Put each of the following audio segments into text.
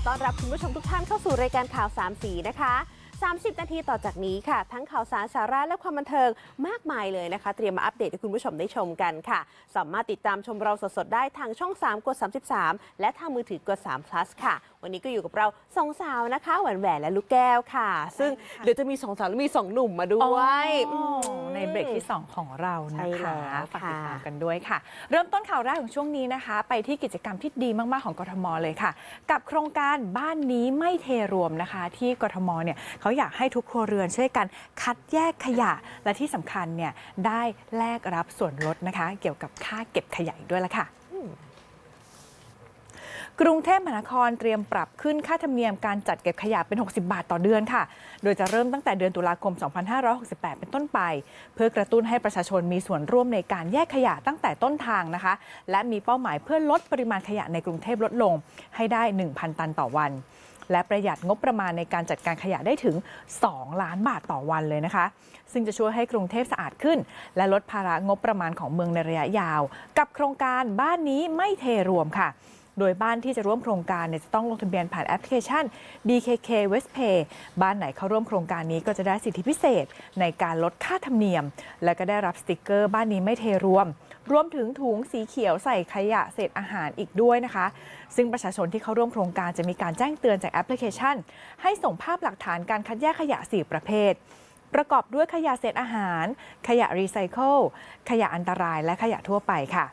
ขอต้อนรับคุณผู้ชมทุกท่านเข้าสู่รายการข่าวสามสีนะคะ 30 นาทีต่อจากนี้ค่ะ ทั้งข่าวสารสาระและความบันเทิงมากมายเลยนะคะ เตรียมมาอัปเดตให้คุณผู้ชมได้ชมกันค่ะ สามารถติดตามชมเราสดๆได้ทางช่อง 3 กด 33 และทางมือถือกด3 plus ค่ะ วันนี้ก็อยู่กับเราสองสาวนะคะแหวนแหวนและลูกแก้วค่ะ ซึ่งเดี๋ยวจะมีสองสาวและมีสองหนุ่มมาด้วยอ๋อมในเบรกที่ 2 ของเรานะใช่คะแล้วฝากติดค่ะตามกันด้วยค่ะ เริ่มต้นข่าวแรกของช่วงนี้นะคะ ไปที่กิจกรรมที่ดีมากๆของกทมเลยค่ะ กับโครงการบ้านนี้ไม่เทรวมนะคะ ที่กทมเนี่ยเขาอยากให้ทุกครัวเรือนช่วยกันคัดแยกขยะ และที่สำคัญเนี่ยได้แลกรับส่วนลดนะคะ เกี่ยวกับค่าเก็บขยะด้วยละค่ะกรุงเทพมหานครเตรียมปรับขึ้นค่าธรรมเนียมการจัดเก็บขยะเป็น 60 บาทต่อเดือนค่ะ โดยจะเริ่มตั้งแต่เดือนตุลาคม 2568 เป็นต้นไป เพื่อกระตุ้นให้ประชาชนมีส่วนร่วมในการแยกขยะตั้งแต่ต้นทางนะคะ และมีเป้าหมายเพื่อลดปริมาณขยะในกรุงเทพลดลงให้ได้ 1,000 ตันต่อวัน และประหยัดงบประมาณในการจัดการขยะได้ถึง 2 ล้านบาทต่อวันเลยนะคะ ซึ่งจะช่วยให้กรุงเทพสะอาดขึ้น และลดภาระงบประมาณของเมืองในระยะยาว กับโครงการบ้านนี้ไม่เทรวมค่ะโดยบ้านที่จะร่วมโครงการเนี่ยจะต้องลงทะเบียนผ่านแอปพลิเคชัน BKK Westpay บ้านไหนเข้าร่วมโครงการนี้ก็จะได้สิทธิพิเศษ ในการลดค่าธรรมเนียม และก็ได้รับสติกเกอร์บ้านนี้ไม่เทรวม รวมถึงถุงสีเขียวใส่ขยะเศษอาหารอีกด้วยนะคะ ซึ่งประชาชนที่เข้าร่วมโครงการจะมีการแจ้งเตือนจากแอปพลิเคชัน ให้ส่งภาพหลักฐานการคัดแยกขยะ4ประเภท ประกอบด้วยขยะเศษอาหาร ขยะรีไซเคิลขยะอันตรายและขยะทั่วไปค่ะ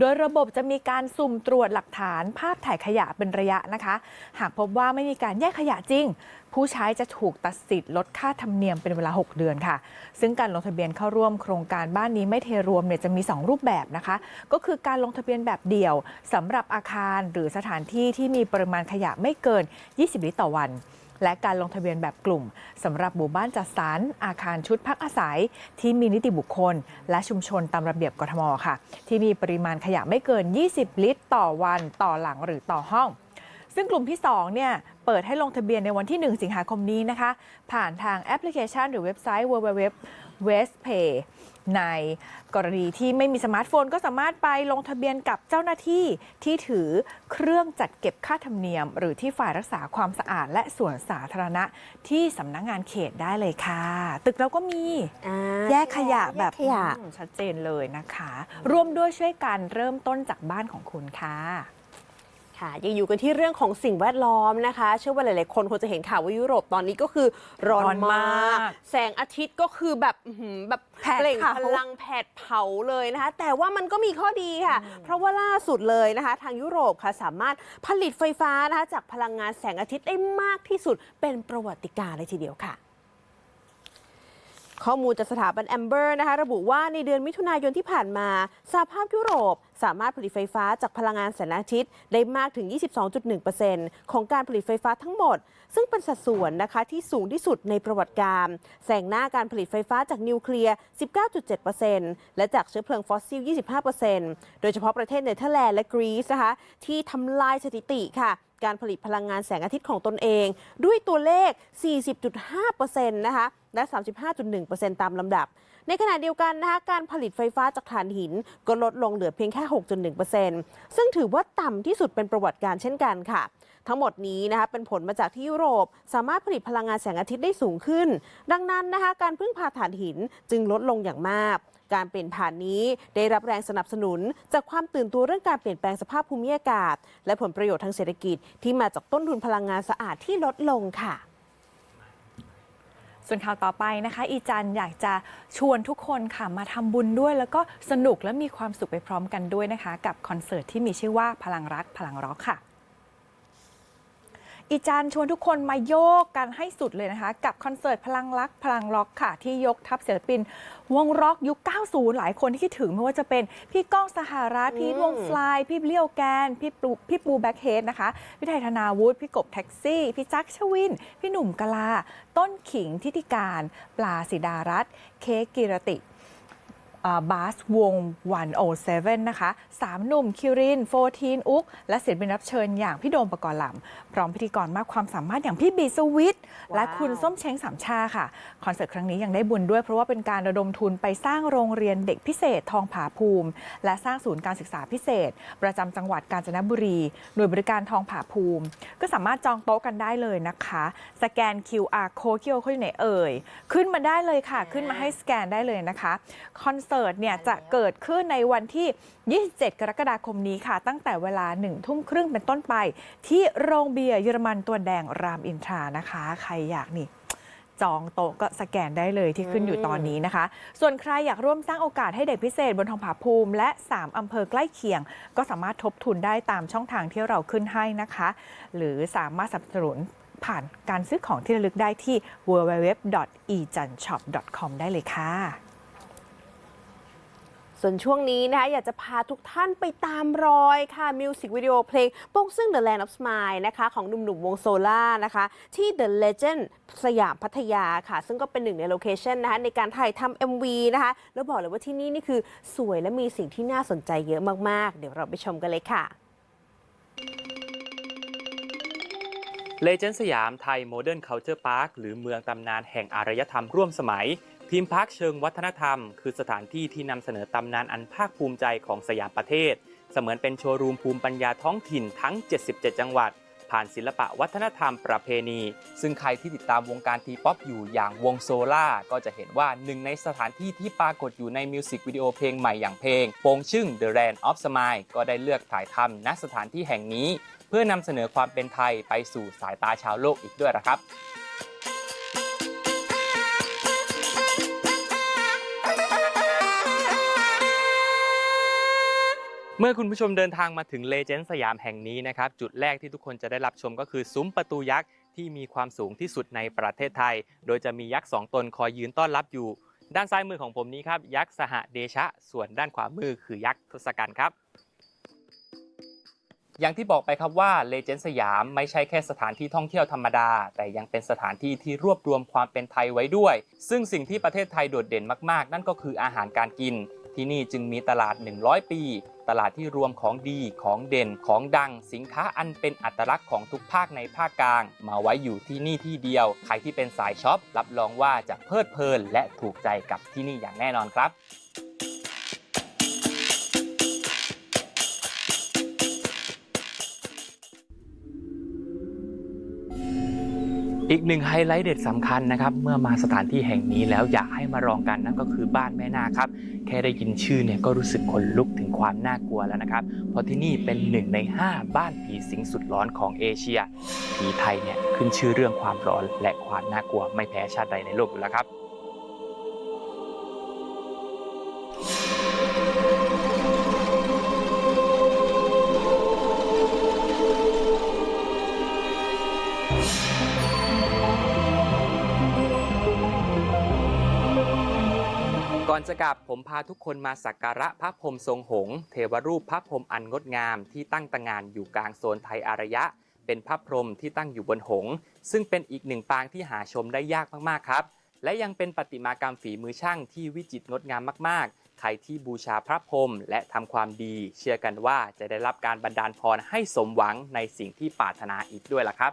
โดยระบบจะมีการสุ่มตรวจหลักฐานภาพถ่ายขยะเป็นระยะนะคะ หากพบว่าไม่มีการแยกขยะจริง ผู้ใช้จะถูกตัดสิทธิ์ลดค่าธรรมเนียมเป็นเวลา 6 เดือนค่ะ ซึ่งการลงทะเบียนเข้าร่วมโครงการบ้านนี้ไม่เทรวมเนี่ยจะมี 2 รูปแบบนะคะ ก็คือการลงทะเบียนแบบเดี่ยวสำหรับอาคารหรือสถานที่ที่มีปริมาณขยะไม่เกิน 20 ลิตรต่อวัน และการลงทะเบียนแบบกลุ่มสำหรับหมู่บ้านจัดสรรอาคารชุดพักอาศัย ที่มีนิติบุคคล และชุมชนตามระเบียบกทมค่ะ ที่มีปริมาณขยะไม่เกิน 20 ลิตร ต่อวันต่อหลังหรือต่อห้อง ซึ่งกลุ่มที่2เนี่ยเปิดให้ลงทะเบียนในวันที่ 1 สิงหาคมนี้นะคะ ผ่านทางแอปพลิเคชันหรือเว็บไซต์ www westpay ในกรณีที่ไม่มีสมาร์ทโฟนก็สามารถไปลงทะเบียนกับเจ้าหน้าที่ที่ถือเครื่องจัดเก็บค่าธรรมเนียม หรือที่ฝ่ายรักษาความสะอาด และส่วนสาธารณะที่สำนักงงานเขตได้เลยค่ะ ตึกเราก็มีอ่าแยกขยะแบบแยกขยะอืมชัดเจนเลยนะคะ ร่วมด้วยช่วยกันเริ่มต้นจากบ้านของคุณค่ะ ค่ะยังอยู่กันที่เรื่องของสิ่งแวดล้อมนะคะ เชื่อว่าหลายๆ คนคงจะเห็นข่าวว่ายุโรปตอนนี้ก็คือร้อนร้อนมมากาก แสงอาทิตย์ก็คือแบบอื้อหือแบบแผดเปล่งเผา พลังแผดเผาเลยนะคะ แต่ว่ามันก็มีข้อดีค่ะ เพราะว่าล่าสุดเลยนะคะ ทางยุโรปค่ะสามารถผลิตไฟฟ้านะคะจากพลังงานแสงอาทิตย์ได้มากที่สุดเป็นประวัติการณ์เลยทีเดียวค่ะ ข้อมูลจากสถาบันแอมเบอร์นะคะระบุว่าในเดือนมิถุนายนที่ผ่านมาสหภาพยุโรป สามารถผลิตไฟฟ้าจากพลังงานแสงอาทิตย์ ได้มากถึง 22.1%ของการผลิตไฟฟ้าทั้งหมด ซึ่งเป็นสัดส่วนนะคะที่สูงที่สุดในประวัติการแซงหน้าการผลิตไฟฟ้าจากนิวเคลียร์ 19.7%และจากเชื้อเพลิงฟอสซิล 25%โดยเฉพาะประเทศเนเธอร์แลนด์และกรีซนะคะที่ทำลายสถิติค่ะ การผลิตพลังงานแสงอาทิตย์ของตนเอง ด้วยตัวเลข 40.5%นะคะและ 35.1%ตามลำดับ ในขณะเดียวกันนะคะการผลิตไฟฟ้าจากถ่านหิน ก็ลดลงเหลือเพียงแค่ 6.1%ซึ่งถือว่าต่ำที่สุดเป็นประวัติการเช่นกันค่ะ ทั้งหมดนี้นะคะเป็นผลมาจากที่ยุโรป สามารถผลิตพลังงานแสงอาทิตย์ได้สูงขึ้น ดังนั้นนะคะการพึ่งพาถ่านหินจึงลดลงอย่างมากการเปลี่ยนผ่านนี้ได้รับแรงสนับสนุน จากความตื่นตัวเรื่องการเปลี่ยนแปลงสภาพภูมิอากาศ และผลประโยชน์ทางเศรษฐกิจที่มาจากต้นทุนพลังงานสะอาดที่ลดลงค่ะ ส่วนข่าวต่อไปนะคะ อีจันอยากจะชวนทุกคนค่ะมาทำบุญด้วย แล้วก็สนุกและมีความสุขไปพร้อมกันด้วยนะคะ กับคอนเสิร์ตที่มีชื่อว่าพลังรักพลังร็อกค่ะ อีจันชวนทุกคนมาโยกกันให้สุดเลยนะคะ กับคอนเสิร์ตพลังรักพลังร็อกค่ะ ที่ยกทัพศิลปิน วงร็อกยุค 90 หลายคนที่คิดถึงไม่ว่าจะเป็นพี่ก้องสหรัฐพี่วงฟลาย พี่เลี้ยวแกน พี่ปูพี่ปูแบ็คเฮดนะคะ พี่ไทยธนาวุฒิพี่กบแท็กซี่ พี่จักรชวิน พี่หนุ่มกลา ต้นขิงทิติการ ปลาสิดารัตน์เค้กกิรติ บาสวง 107 นะคะสามหนุ่มคิริน โฟทีน อุก และศิลปินรับเชิญอย่างพี่โดมปกรณ์ลำพร้อมพิธีกรมากความสามารถอย่างพี่บีสวิทว้าวและคุณส้มเช้งสามชาค่ะ คอนเสิร์ตครั้งนี้ยังได้บุญด้วยเพราะว่าเป็นการระดมทุนไปสร้างโรงเรียนเด็กพิเศษทองผาภูมิ และสร้างศูนย์การศึกษาพิเศษ ประจำจังหวัดกาญจนบุรี หน่วยบริการทองผาภูมิ ก็สามารถจองโต๊ะกันได้เลยนะคะ สแกน QR code QR code อยู่ไหนเอ่ยขึ้นมาได้เลยค่ะ ขึ้นมาให้สแกนได้เลยนะคะคอนเสิร์ตเนี่ยจะเกิดขึ้นในวันที่ 27 กรกฎาคมนี้ค่ะ ตั้งแต่เวลา1ทุ่มครึ่งเป็นต้นไป ที่โรงเบียร์เยอรมันตัวแดงรามอินทรานะคะ ใครอยากนี่จองโต๊ะก็สแกนได้เลยที่ขึ้นอยู่ตอนนี้นะคะ ส่วนใครอยากร่วมสร้างโอกาสให้เด็กพิเศษบนทองผาภูมิ และ 3 อำเภอใกล้เคียง ก็สามารถทบทุนได้ตามช่องทางที่เราขึ้นให้นะคะ หรือสามารถสนับสนุนผ่านการซื้อของที่ระลึกได้ที่ www.ejanshop.com ได้เลยค่ะ ส่วนช่วงนี้นะคะอยากจะพาทุกท่านไปตามรอยค่ะมิวสิกวิดีโอเพลงโป้งซึ่ง The Land of Smile นะคะของหนุ่มๆวงโซล่านะคะที่ The Legend สยามพัทยาค่ะ ซึ่งก็เป็นหนึ่งในโลเคชันนะคะในการถ่ายทำ MV นะคะ แล้วบอกเลยว่าที่นี่นี่คือสวยและมีสิ่งที่น่าสนใจเยอะมากๆ เดี๋ยวเราไปชมกันเลยค่ะเลเจนด์สยามไทยโมเดิร์นเคาน์เตอร์พาร์คหรือเมืองตำนานแห่งอารยธรรมร่วมสมัย พิมพ์พักเชิงวัฒนธรรม คือสถานที่ที่นำเสนอตำนานอันภาคภูมิใจของสยามประเทศ เสมือนเป็นโชว์รูมภูมิปัญญาท้องถิ่นทั้ง 77 จังหวัด ผ่านศิลปะวัฒนธรรมประเพณี ซึ่งใครที่ติดตามวงการทีป๊อปอยู่อย่างวงโซล่า ก็จะเห็นว่าหนึ่งในสถานที่ที่ปรากฏอยู่ในมิวสิกวิดีโอเพลงใหม่อย่างเพลงโปงชึ่ง The Land of Smile ก็ได้เลือกถ่ายทำณสถานที่แห่งนี้ เพื่อนำเสนอความเป็นไทยไปสู่สายตาชาวโลกอีกด้วยนะครับ เมื่อคุณผู้ชมเดินทางมาถึงเลเจนด์สยามแห่งนี้นะครับ จุดแรกที่ทุกคนจะได้รับชมก็คือซุ้มประตูยักษ์ที่มีความสูงที่สุดในประเทศไทย โดยจะมียักษ์สองตนคอยยืนต้อนรับอยู่ ด้านซ้ายมือของผมนี้ครับ ยักษ์สหเดชะ ส่วนด้านขวามือคือยักษ์ทศกัณฐ์ครับอย่างที่บอกไปครับว่าเลเจนด์สยามไม่ใช่แค่สถานที่ท่องเที่ยวธรรมดา แต่ยังเป็นสถานที่ที่รวบรวมความเป็นไทยไว้ด้วย ซึ่งสิ่งที่ประเทศไทยโดดเด่นมากๆ นั่นก็คืออาหารการกิน ที่นี่จึงมีตลาด 100 ปี ตลาดที่รวมของดีของเด่นของดัง สินค้าอันเป็นอัตลักษณ์ของทุกภาคในภาคกลาง มาไว้อยู่ที่นี่ที่เดียว ใครที่เป็นสายช็อป รับรองว่าจะเพลิดเพลิน และถูกใจกับที่นี่อย่างแน่นอนครับอีกหนึ่งไฮไลท์เด็ดสำคัญนะครับ เมื่อมาสถานที่แห่งนี้แล้วอยากให้มาลองกันนั่นก็คือบ้านแม่นาคครับ แค่ได้ยินชื่อเนี่ยก็รู้สึกขนลุกถึงความน่ากลัวแล้วนะครับ เพราะที่นี่เป็นหนึ่งใน 5 บ้านผีสิงสุดร้อนของเอเชีย ผีไทยเนี่ยขึ้นชื่อเรื่องความร้อนและความน่ากลัวไม่แพ้ชาติใดในโลกอยู่แล้วครับ ก่อนจะกลับผมพาทุกคนมาสักการะพระพรมทรงหงส์เทวรูปพระพรมอันงดงามที่ตั้งตระหงานอยู่กลางโซนไทยอารยะ เป็นพระพรหมที่ตั้งอยู่บนหงส์ซึ่งเป็นอีกหนึ่งปางที่หาชมได้ยากมากๆครับ และยังเป็นประติมากรรมฝีมือช่างที่วิจิตรงดงามมากๆ ใครที่บูชาพระพรหมและทำความดี เชื่อกันว่าจะได้รับการบันดาลพรให้สมหวังในสิ่งที่ปรารถนาอีกด้วยล่ะครับ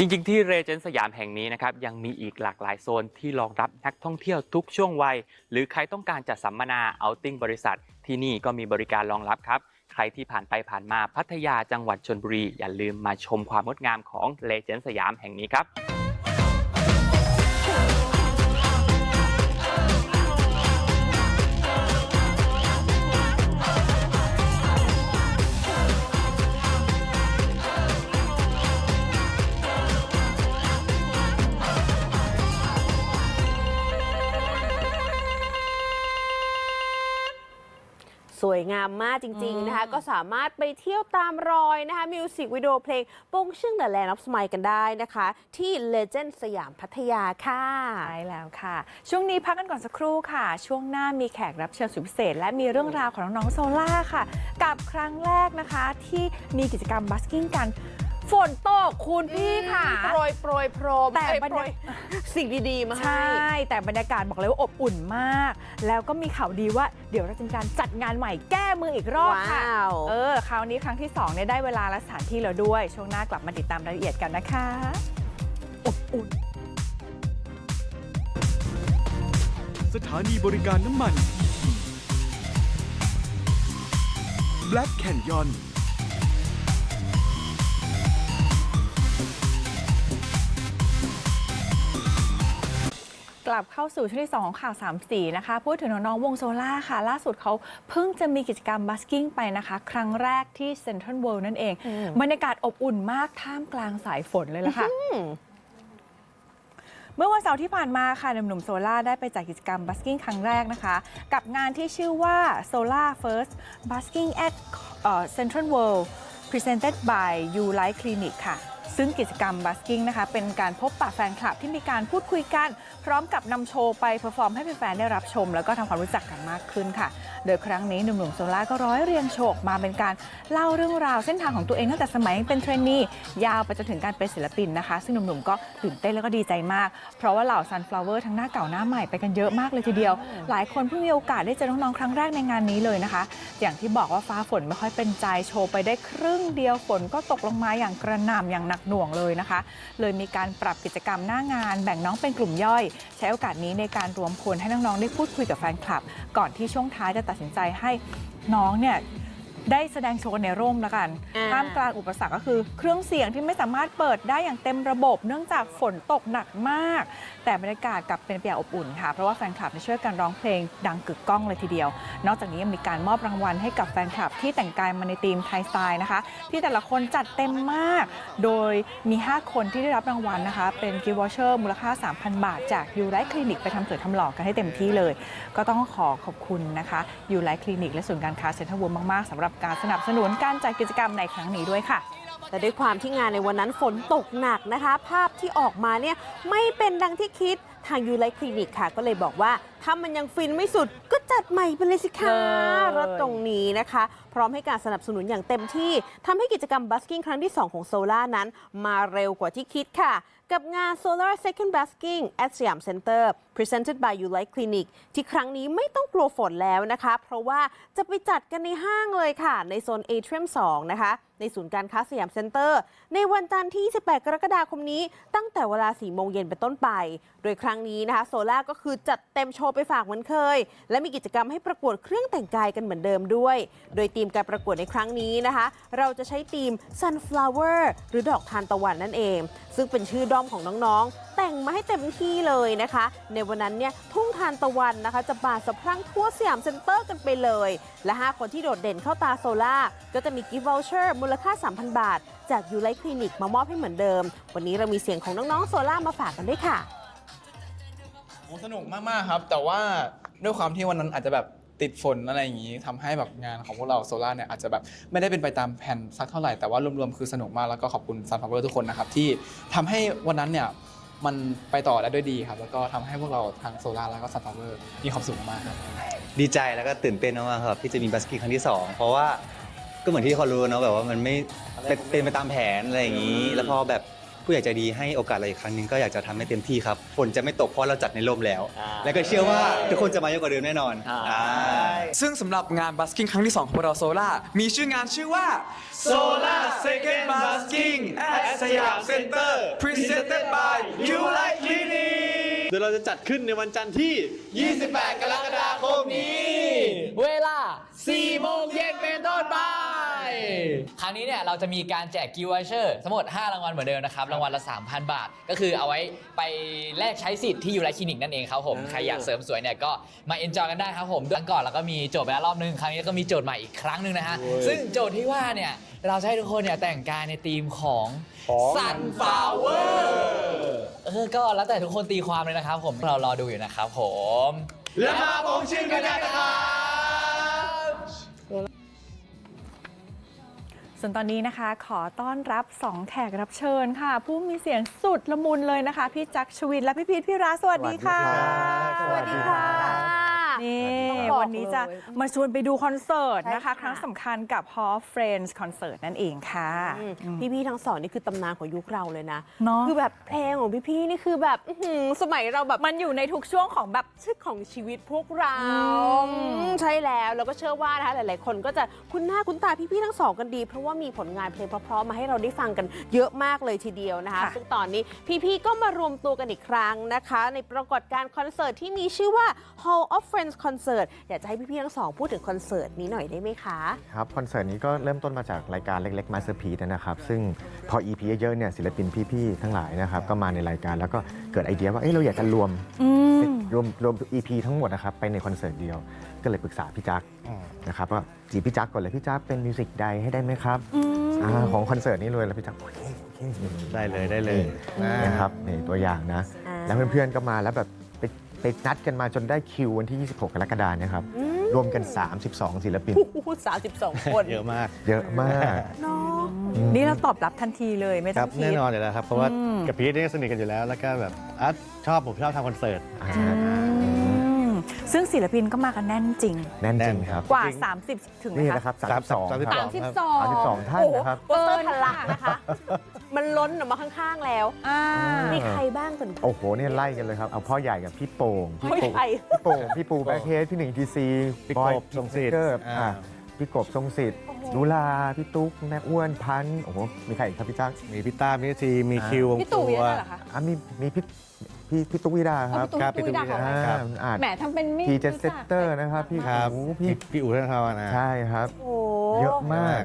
จริงๆ ที่เรเจนสยามแห่งนี้นะครับยังมีอีกหลากหลายโซนที่รองรับนักท่องเที่ยวทุกช่วงวัย หรือใครต้องการจัดสัมมนาเอาติ้งบริษัท ที่นี่ก็มีบริการรองรับครับ ใครที่ผ่านไปผ่านมาพัทยาจังหวัดชนบุรี อย่าลืมมาชมความงดงามของเรเจนสยามแห่งนี้ครับ มมากจริงๆนะคะ ก็สามารถไปเที่ยวตามรอยนะคะมิวสิกวิดีโอเพลงปงชึ่ง The Land of Smile กันได้นะคะ ที่ Legend สยามพัทยาค่ะใช่แล้วค่ะ ช่วงนี้พักกันก่อนสักครู่ค่ะ ช่วงหน้ามีแขกรับเชิญสุดพิเศษ และมีเรื่องราวของน้องๆโซล่าค่ะ กับครั้งแรกนะคะ ที่มีกิจกรรมบัสกิ้งกัน ฝนตกคุณพี่ค่ะ โปรยโปรยโปรมแต่เอ้ยบรรโปรยายสิ่งดีๆมาใชให้่ แต่บรรยากาศบอกเลยว่าอบอุ่นมาก แล้วก็มีข่าวดีว่าเดี๋ยวเราจะมีการจัดงานใหม่แก้มืออีกรอบค่ะ ว้าว เออ คราวนี้ครั้งที่2เนี่ยได้เวลาและสถานที่แล้วด้วย ช่วงหน้ากลับมาติดตามรายละเอียดกันนะคะ อบอุ่น สถานีบริการน้ำมัน Black Canyon กลับเข้าสู่ช่วงที่ 2 ของข่าว 3 สีนะคะ พูดถึงน้องๆวงโซล่าค่ะ ล่าสุดเขาเพิ่งจะมีกิจกรรมบัสกิ้งไปนะคะ ครั้งแรกที่เซ็นทรัลเวิลด์นั่นเองอืมบรรยากาศอบอุ่นมากท่ามกลางสายฝนเลยล่ะค่ะ เมื่อวันเสาร์ที่ผ่านมาค่ะหนุ่มๆโซล่าได้ไปจัดกิจกรรมบัสกิ้งครั้งแรกนะคะ กับงานที่ชื่อว่า Solar First Basking at เอ่อ Central World Presented by You Life Clinic ค่ะ ซึ่งกิจกรรมบัสกิ้งนะคะ เป็นการพบปะแฟนคลับที่มีการพูดคุยกัน พร้อมกับนำโชว์ไปเพอร์ฟอร์มให้แฟนๆได้รับชม แล้วก็ทำความรู้จักกันมากขึ้นค่ะ โดยครั้งนี้หนุ่มๆโซล่าก็ร้อยเรียงโชกมาเป็นการเล่าเรื่องราวเส้นทางของตัวเองตั้งแต่สมัยเป็นเทรนนียาวไปจนถึงการเป็นศิลปินนะคะ ซึ่งหนุ่มๆก็ตื่นเต้นแล้วก็ดีใจมาก เพราะว่าเหล่า Sunflower ทั้งหน้าเก่าหน้าใหม่ไปกันเยอะมากเลยทีเดียว หลายคนเพิ่งมีโอกาสได้เจอน้องๆครั้งแรกในงานนี้เลยนะคะ อย่างที่บอกว่าฟ้าฝนไม่ค่อยเป็นใจโชว์ไปได้ครึ่งเดียวฝนก็ตกลงมาอย่างกระหน่ำอย่างหนักหน่วงเลยนะคะ เลยมีการปรับกิจกรรมหน้างาน แบ่งน้องเป็นกลุ่มย่อย ใช้โอกาสนี้ในการรวมพลให้น้องๆได้พูดคุยกับแฟนคลับ ก่อนที่ช่วงท้ายจะตัดสินใจให้น้องเนี่ย ได้แสดงโชว์ในร่มแล้วกันอ่า ท่ามกลางอุปสรรคก็คือ เครื่องเสียงที่ไม่สามารถเปิดได้อย่างเต็มระบบ เนื่องจากฝนตกหนักมาก แต่บรรยากาศกลับเป็นไปอย่างอบอุ่นค่ะ เพราะว่าแฟนคลับได้ช่วยกันร้องเพลงดังกึกก้องเลยทีเดียว นอกจากนี้ยังมีการมอบรางวัลให้กับแฟนคลับที่แต่งกายมาในธีมไทยสไตล์นะคะ ที่แต่ละคนจัดเต็มมาก โดยมี 5 คนที่ได้รับรางวัลนะคะ เป็นกิฟต์วอเชอร์มูลค่า 3,000 บาท จากยูไลท์คลินิกไปทำสวยทำหล่อกันให้เต็มที่เลย ก็ต้องขอขอบคุณนะคะยูไลท์คลินิกและศูนย์การค้าเซ็นทรัลเวิลด์มาก ๆสำหรับการสนับสนุนการจัดกิจกรรมในครั้งนี้ด้วยค่ะแต่ด้วยความที่งานในวันนั้นฝนตกหนักนะคะ ภาพที่ออกมาเนี่ยไม่เป็นดังที่คิดทางยูไลคลินิกค่ะ ก็เลยบอกว่าถ้ามันยังฟินไม่สุดก็ จัดใหม่ไปเลยสิคะเลยรถตรงนี้นะคะ พร้อมให้การสนับสนุนอย่างเต็มที่ทำให้กิจกรรมบัสกิ้งครั้งที่ 2 ของโซล่านั้น มาเร็วกว่าที่คิดค่ะ กับงาน Solar Second Basking at สยาม Center Presented by You Like Clinic ที่ครั้งนี้ไม่ต้องกลัวฝนแล้วนะคะ เพราะว่าจะไปจัดกันในห้างเลยค่ะ ในโซน Atrium 2 นะคะ ในศูนย์การค้าสยามเซ็นเตอร์ ในวันจันทร์ที่ 28 กรกฎาคมนี้ ตั้งแต่เวลา 4 โมงเย็นเป็นต้นไป โดยครั้งนี้นะคะ โซล่าก็คือจัดเต็มโชว์ไปฝากเหมือนเคย และมีกิจกรรมให้ประกวดเครื่องแต่งกายกันเหมือนเดิมด้วย โดยธีมการประกวดในครั้งนี้นะคะ เราจะใช้ธีม sunflower หรือดอกทานตะวันนั่นเอง ซึ่งเป็นชื่อด้อมของน้องๆ แต่งมาให้เต็มที่เลยนะคะ ในวันนั้นเนี่ยทุ่งทานตะวันนะคะ จะบานสะพรั่งทั่วสยามเซ็นเตอร์กันไปเลย และ 5 คนที่โดดเด่นเข้าตาโซล่าก็จะมีกิฟต์วอลเชอร์มูลค่า 3,000 บาท จากยูไลคลินิกมามอบให้เหมือนเดิม วันนี้เรามีเสียงของน้องๆโซล่ามาฝากกันด้วยค่ะ โอ้สนุกมากๆครับ แต่ว่าด้วยความที่วันนั้นอาจจะแบบติดฝนอะไรอย่างนี้ทำให้แบบงานของพวกเราโซล่าเนี่ยอาจจะแบบไม่ได้เป็นไปตามแผนสักเท่าไหร่แต่ว่ารวมๆคือสนุกมากแล้วก็ขอบคุณซันฟาวเวอร์ทุกคนนะครับที่ทำให้วันนั้นเนี่ยมันไปต่อได้ด้วยดีครับ แล้วก็ทำให้พวกเราทางโซล่าแล้วก็ซันฟาวเวอร์มีความสุขมากๆครับ ดีใจแล้วก็ตื่นเต้นมากๆครับที่จะมีบัสกิ้ครั้งที่ 2 เพราะว่าก็เหมือนที่เขารู้เนาะแบบว่ามันไม่เป็นเป็นไปตามแผนอะไรอย่างนี้ แล้วพอแบบ ผู้ใหญ่ใจดีให้โอกาสเราอีกครั้งหนึงก็อยากจะทำให้เต็มที่ครับฝนจะไม่ตกเพราะเราจัดในร่มแล้วแล้วก็เชื่อว่าทุกคนจะมาเยอะกว่าเดิมแน่นอนอ่า ซึ่งสำหรับงานบัสกิ้งครั้งที่ 2 ของพวกเราโซล่า มีชื่องานชื่อว่า Solar Second Basking at สยาม Center Presented by You Like Clinic โดยเราจะจัดขึ้นในวันจันทร์ที่ 28 กรกฎาคมนี้ เวลา4โมงเย็นเป็นต้นไป ครั้งนี้เนี่ยเราจะมีการแจกกิวเชอร์ทั้งหมด 5 รางวัลเหมือนเดิมนะครับ รางวัลละ 3,000 บาท ก็คือเอาไว้ไปแลกใช้สิทธิ์ที่ยูไรคลินิกนั่นเองครับผม ใครอยากเสริมสวยเนี่ยก็มาเอนจอยกันได้ครับผมครั้งก่อนเราก็มีโจทย์ไปแล้วรอบนึง ครั้งนี้ก็มีโจทย์ใหม่อีกครั้งหนึ่งนะฮะ ซึ่งโจทย์ที่ว่าเนี่ยเราจะให้ทุกคนเนี่ยแต่งกายในธีมของ Sunflower เออก็แล้วแต่ทุกคนตีความเลยนะครับผมเรารอดูอยู่นะครับผม และมาบงชื่นกันได้นะครับ ส่วนตอนนี้นะคะขอต้อนรับ 2 แขกรับเชิญค่ะ ผู้มีเสียงสุดละมุนเลยนะคะ พี่จักรชวินและพี่พีทพี่ราสวัสดีค่ะ สวัสดีค่ะ นี่ต้องบอกวันนี้จะเลยมาชวนไปดูคอนเสิร์ตใช่นะคะค่ะครั้งสำคัญกับ Hall Friends Concert นั่นเองค่ะ พี่ๆทั้งสองนี่คือตำนานของยุคเราเลยนะเนอะคือแบบเพลงของพี่ๆนี่คือแบบอื้อหือสมัยเราแบบมันอยู่ในทุกช่วงของแบบชื่อของชีวิตพวกเราอืมอืมใช่แล้วแล้วก็เชื่อว่านะคะหลายๆ คนก็จะคุ้นหน้าคุ้นตาพี่ๆทั้งสองกันดี เพราะว่ามีผลงานเพลงเพราะๆมาให้เราได้ฟังกันเยอะมากเลยทีเดียวนะคะค่ะซึ่งตอนนี้พี่ๆก็มารวมตัวกันอีกครั้งนะคะ ในปรากฏการณ์คอนเสิร์ตที่มีชื่อว่า Hall of Friends Concert อยากจะให้พี่ๆทั้งสองพูดถึงคอนเสิร์ตนี้หน่อยได้ไหมคะครับคอนเสิร์ตนี้ก็เริ่มต้นมาจากรายการเล็กๆ Masterpiece นะครับ ซึ่งพอ EP เยอะๆเนี่ยศิลปินพี่ๆทั้งหลายนะครับก็มาในรายการแล้วก็เกิดไอเดียว่าเอ้ยเราอยากจะรวมอืมรวมรวม EP ทั้งหมดนะครับไปในคอนเสิร์ตเดียว ก็เลยปรึกษาพี่จักรนะครับว่าจีบพี่จักรก่อนเลยพี่จักรเป็นมิวสิกไดให้ได้ไหมครับอาของคอนเสิร์ตนี้เลยแล้วพี่จักรโอเคโอเคได้เลยได้เลยนี่นะครับนี่ตัวอย่างนะอ่าแล้วเพื่อนๆก็มาแล้วแบบ ไปไปนัดกันมาจนได้คิววันที่ 26 กรกฎาคมเนะครับ รวมกัน 32 ศิลปิน พูดสามสิบสองคนเยอะมาก เยอะมาก เนาะนี่เราตอบรับทันทีเลยไม่คต้รัอบงคิแน่ดนอนอยู่แล้วครับ เพราะว่าอืม กับพีทนี่ก็สนิทกันอยู่แล้ว แล้วก็แบบอะชอบผมชอบทำคอนเสิร์ต อืมซึ่งศิลปินก็มากันแน่นจริง แน่นจริงครับ กว่า จริง 30 ถึงไหมนี่คะนะครับสามสิบ32 ครับสามสิบสอง32 ท่านนะครับ โอ้โหโปสเตอร์ทะลักนะคะ มันล้นออกมาข้างๆแล้ว อ่ามีใครบ้างกันโอ้โหเนี่ยไล่กันเลยครับ เอาพ่อใหญ่กับพี่โป่งพี่ไม่โป่งใคร พี่โป่งพี่ปูแบ็คเฮดพี่หนึ่งทีซีพี่บอยกบทรงสิทธิ์เกอร์อ่าอะพี่กบทรงสิทธิ์ลุลาพี่ตุ๊กแม่อ้วนพันธุ์โอ้โหมีใครอีกครับพี่จ้ามีพี่ต้ามีที มีคิววงพี่ตู่ตัวยังไงเหรอคะ อะมีมีพี่พี่พี่ตุ๊กวิดาครับครับพี่พี่ตู่ตู่วิดาวิดาอ่าครับ อ่าแหมทำเป็นไม่พีเจรู้เซจักตเตอร์นะครับพี่ครับโอ้โหพี่พี่พี่อู๋ธนาธรนะ ใช่ครับ โอ้เยอะมาก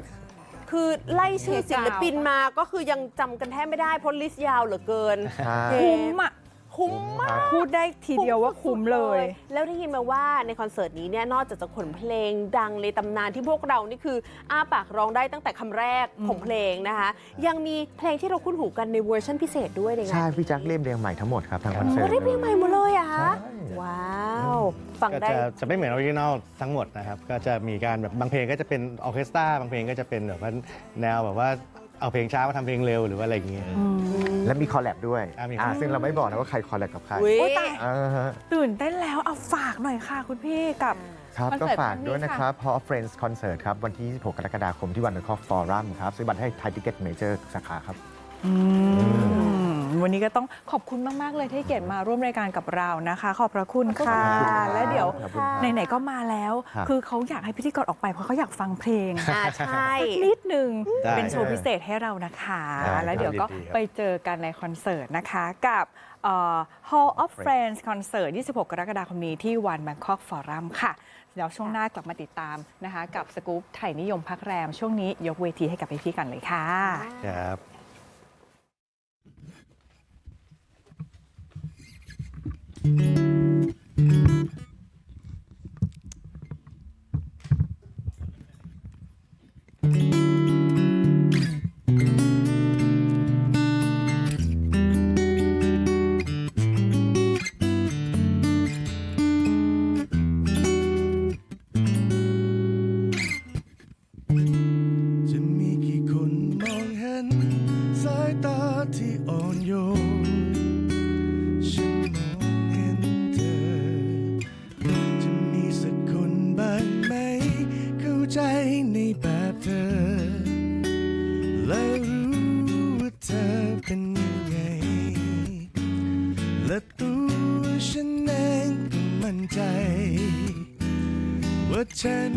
คือไล่ชื่อศิลปินมาก็คือยังจำกันแทบไม่ได้เพราะลิสต์ยาวเหลือเกิน ใช่ คุ้มอะ คุ้มมากพูดได้ทีเดียวว่าคุ้มเลย แล้วได้ยินมาว่าในคอนเสิร์ตนี้เนี่ยนอกจากจะขนเพลงดังในตำนานที่พวกเรานี่คืออ้าปากร้องได้ตั้งแต่คำแรกของเพลงนะคะ ยังมีเพลงที่เราคุ้นหูกันในเวอร์ชันพิเศษด้วยในงานใช่ พี่จักเรียบเรียงใหม่ทั้งหมดครับทางคอนเสิโอ้ร์ตได้เพลงใหม่หมดเลยเหรอะคะใช่ว้าว ฟังก็ได้ จะจะไม่เหมือนออริจินอลทั้งหมดนะครับ ก็จะมีการแบบบางเพลงก็จะเป็นออร์เคสตราบางเพลงก็จะเป็นแบบว่าแนวแบบว่าเอาเพลงช้ามาทำเพลงเร็วหรือว่าอะไรอย่างเงี้ย และมีคอลแลบด้วยอะมีอ่าซึ่งเราไม่บอกนะว่าใครคอลแลบกับใครอุ๊ยโอ้ยตาย อ่าฮะตื่นเต้นแล้วเอาฝากหน่อยค่ะ คุณพี่กับ ครับคอนก็เสิร์ตฝากครั้งนี้ด้วยนะค่ะครับ Hall of Friends Concert ครับ วันที่ 26 กรกฎาคมที่วันเดอร์คอฟฟอรัมครับ ซื้อบัตรให้ไทยทิเก็ตเมเจอร์สาขาครับ อืม วันนี้ก็ต้องขอบคุณมาก ๆ เลยที่ให้เกียรติมาร่วมรายการกับเรานะคะ ขอบพระคุณค่ะขอบคุณครับและเดี๋ยวขอบคุณครับ ไหน ๆ ก็มาแล้ว ครับ คือเขาอยากให้พิธีกรออกไปเพราะเขาอยากฟังเพลง อ่าใช่ นิดนึงได้เป็นโชว์พิเศษให้เรานะคะ ได้ครับแล้วเดี๋ยวก็ยินดีครับ ไปเจอกันในคอนเสิร์ตนะคะกับเอ่อ Hall of Friends Concert 26 กรกฎาคมนี้ที่วัน Bangkok Forum ค่ะเดี๋ยวช่วงหน้ากลับมาติดตามนะคะ กับสกู๊ปไทยนิยมพักแรม ช่วงนี้ยกเวทีให้กับพี่ๆกันเลยค่ะ ครับ จ ในแบบเธอ และรู้ว่าเธอเป็นยังไง และตัวฉันเองก็มั่นใจ ว่าฉัน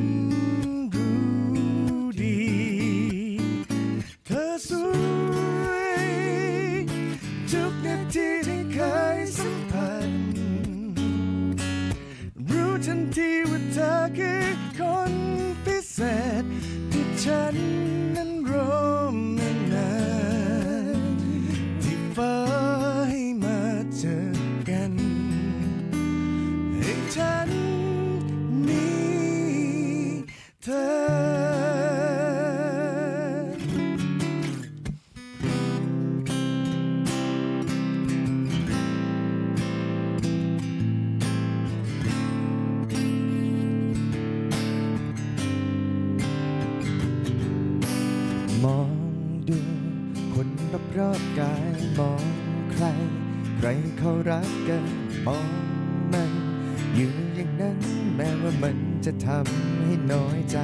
จะทำให้น้อยใจ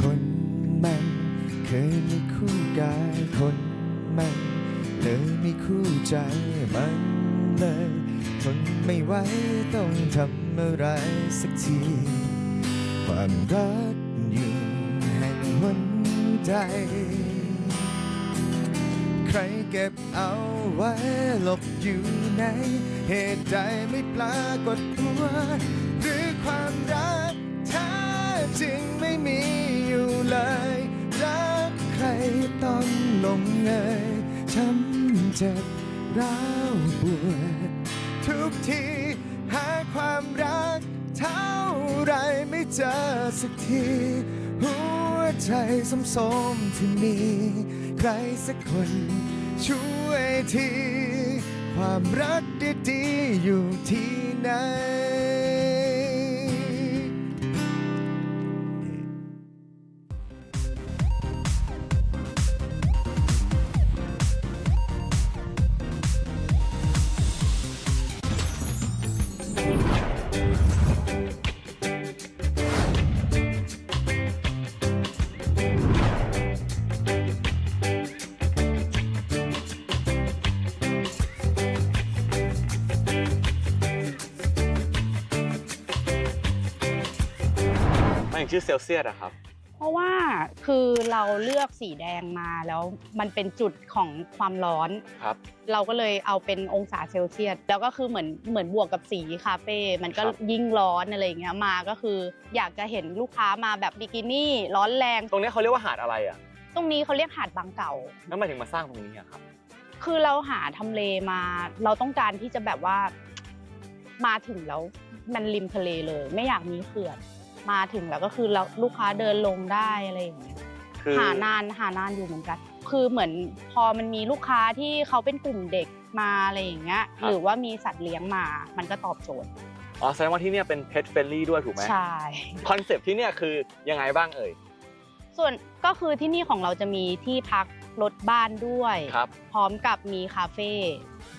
คนมันเคยมีคู่กายคนมันเลยมีคู่ใจมันเลยทนไม่ไหวต้องทำอะไรสักที ความรักอยู่แห่งหัวใจ ใครเก็บเอาไว้หลบอยู่ในเหตุใดไม่ปรากฏตัว ความรักแท้จริงไม่มีอยู่เลย รักใครต้องลงเอยช้ำเจ็บร้าวปวดทุกทีหาความรักเท่าไรไม่เจอสักที หัวใจสมสมที่มี ใครสักคนช่วยที ความรักดีๆอยู่ที่ไหน ชื่อเซลเซียสอะครับ เพราะว่าคือเราเลือกสีแดงมาแล้วมันเป็นจุดของความร้อน ครับ เราก็เลยเอาเป็นองศาเซลเซียสแล้วก็คือเหมือนเหมือนบวกกับสีคาเฟ่มันก็ครับ ยิ่งร้อนอะไรอย่างเงี้ยมาก็คืออยากจะเห็นลูกค้ามาแบบบิกินี่ร้อนแรง ตรงนี้เขาเรียกว่าหาดอะไรอะตรงนี้เขาเรียกหาดบางเก่า แล้วทำไมาถึงมาสร้างตรงนี้อะครับ คือเราหาทำเลมา เราต้องการที่จะแบบว่ามาถึงแล้วมันริมทะเลเลย ไม่อยากมีเขื่อน มาถึงแล้วก็คือเราลูกค้าเดินลงได้อะไรอย่างเงี้ยคือหานานหานานอยู่เหมือนกัน คือเหมือนพอมันมีลูกค้าที่เขาเป็นกลุ่มเด็กมาอะไรอย่างเงี้ยหรือว่ามีสัตว์เลี้ยงมา มันก็ตอบโจทย์อ๋อแสดงว่าที่เนี่ยเป็น pet friendly ด้วยถูกไหมใช่คอนเซปต์ที่เนี่ยคือยังไงบ้างเอ่ยส่วนก็คือที่นี่ของเราจะมีที่พัก รถบ้านด้วย ครับ พร้อมกับมีคาเฟ่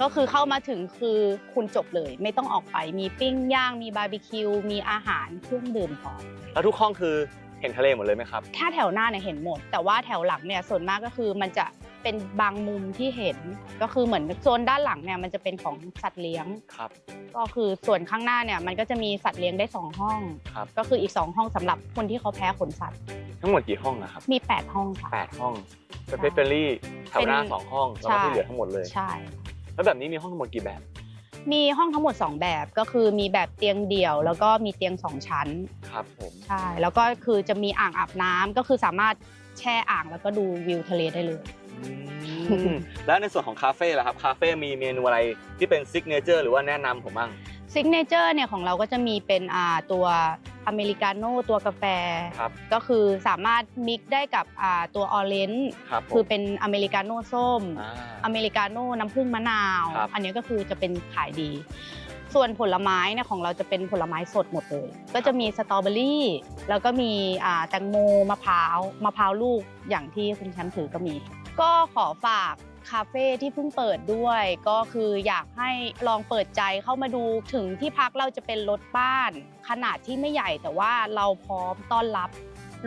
ก็คือเข้ามาถึงคือคุณจบเลย ไม่ต้องออกไปมีปิ้งย่างมีบาร์บีคิวมีอาหารเครื่องดื่มพร้อมแล้วทุกห้องคือเห็นทะเลหมดเลยไหมครับ ถ้าแถวหน้าเนี่ยเห็นหมด แต่ว่าแถวหลังเนี่ยส่วนมากก็คือมันจะ เป็นบางมุมที่เห็น ก็คือเหมือนโซนด้านหลังเนี่ยมันจะเป็นของสัตว์เลี้ยง ครับ ก็คือส่วนข้างหน้าเนี่ยมันก็จะมีสัตว์เลี้ยงได้สองห้อง ครับ ก็คืออีกสองห้องสำหรับคนที่เขาแพ้ขนสัตว์ ทั้งหมดกี่ห้องนะครับมีแปดห้องค่ะ แปดห้องเป็นใช่ pet friendly แถวหน้าเป็นสองห้องแล้วก็ที่เหลือทั้งหมดเลย ใช่ แล้วแบบนี้มีห้องทั้งหมดกี่แบบ มีห้องทั้งหมด 2 แบบก็คือมีแบบเตียงเดี่ยว แล้วก็มีเตียง 2 ชั้น ครับผม ใช่ แล้วก็คือจะมีอ่างอาบน้ำก็คือสามารถ แช่อ่างแล้วก็ดูวิวทะเลได้เลยอืมแล้วในส่วนของคาเฟ่ล่ะครับ คาเฟ่มีเมนูอะไรที่เป็นซิกเนเจอร์หรือว่าแนะนำผมบ้าง ซิกเนเจอร์เนี่ยของเราก็จะมีเป็นอ่าตัวอเมริกาโน่ตัวกาแฟ ครับ ก็คือสามารถมิกได้กับอ่าตัวออเรนจ์ครับผมคือเป็นอเมริกาโน่ส้ม อ่า อเมริกาโน่น้ำผึ้งมะนาว ครับ อันนี้ก็คือจะเป็นขายดี ส่วนผลไม้เนี่ยของเราจะเป็นผลไม้สดหมดเลย ก็จะมีสตรอเบอรี่ แล้วก็มีอ่าแตงโมมะพร้าวมะพร้าวลูกอย่างที่คุณแชมป์ถือก็มี ก็ขอฝากคาเฟ่ที่เพิ่งเปิดด้วย ก็คืออยากให้ลองเปิดใจเข้ามาดูถึงที่พักเราจะเป็นรถบ้าน ขนาดที่ไม่ใหญ่แต่ว่าเราพร้อมต้อนรับ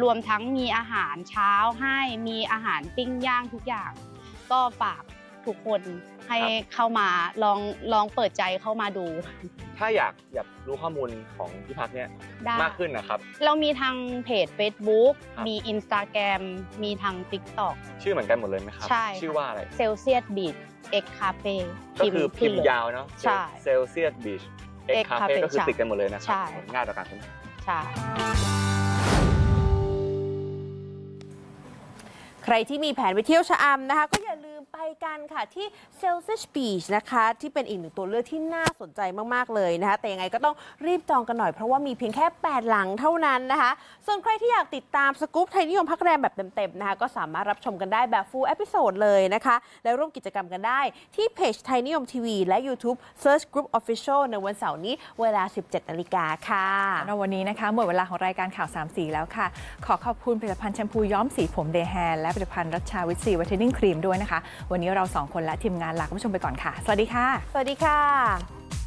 รวมทั้งมีอาหารเช้าให้มีอาหารปิ้งย่างทุกอย่าง ก็ฝาก ทุกคนให้ครับเข้ามาลองลองเปิดใจเข้ามาดู ถ้าอยากอยากรู้ข้อมูลของที่พักเนี่ยได้มากขึ้นนะครับ เรามีทางเพจ Facebook ครับ มี Instagram มีทาง TikTok ชื่อเหมือนกันหมดเลยไหมครับ ใช่ชื่อว่าอะไร Celsius Beach X Cafe ก็คือพิมพ์ขึ้นเลยยาวเนาะใช่เซลเซียสบีชเอ็ก X คาเฟ่ Cafe ก็คือใช่ติดกันหมดเลยนะครัใช่ ง่ายต่อการค้นหา ใช่ ใครที่มีแผนไปเที่ยวชะอำนะคะ ก็อย่าลื มไปกันค่ะที่ c e l s i s Beach นะคะ ที่เป็นอีกหนึ่งตัวเลือกที่น่าสนใจมาก ๆ เลยนะคะ แต่ยังไงก็ต้องรีบจองกันหน่อยเพราะว่ามีเพียงแค่ 8 หลังเท่านั้นนะคะ ส่วนใครที่อยากติดตามสกู๊ปไทยนิยมพักแรมแบบเต็ม ๆ นะคะ ก็สามารถรับชมกันได้แบบ full episode เลยนะคะ และร่วมกิจกรรมกันได้ที่เพจไทยนิยมทีวีและ YouTube Search Group Official ในวันเสาร์นี้เวลา 17นาฬิกาค่ะแล้ววันนี้นะคะหมดเวลาของรายการข่าว3สีแล้วค่ะ ขอขอบคุณผลิตภัณฑ์แชมพูย้อมสีผมเดย์แฮนและผลิตภัณฑ์รัชชาวิตซีวัตเทนนิ่งครีมด้วยนะคะวันนี้เราสองคนและทีมงานลาคุณผู้ชมไปก่อนค่ะ สวัสดีค่ะ สวัสดีค่ะ